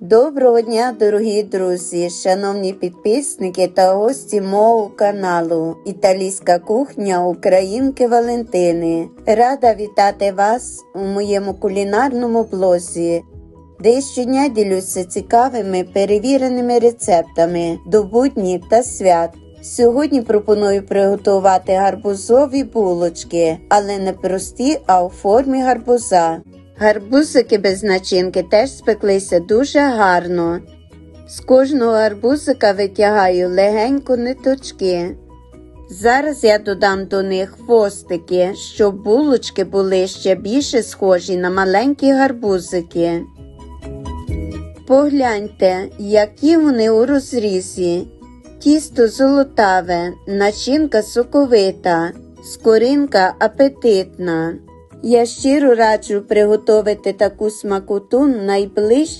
Доброго дня, дорогі друзі, шановні підписники та гості мого каналу Італійська кухня Українки Валентини. Рада вітати вас у моєму кулінарному блозі, де щодня ділюся цікавими перевіреними рецептами до буднів та свят. Сьогодні пропоную приготувати гарбузові булочки, але не прості, а у формі гарбуза. Гарбузики без начинки теж спеклися дуже гарно. З кожного гарбузика витягаю легенько ниточки. Зараз я додам до них хвостики, щоб булочки були ще більше схожі на маленькі гарбузики. Погляньте, які вони у розрізі. Тісто золотаве, начинка соковита, скоринка апетитна. Я щиро раджу приготувати таку смакоту найближче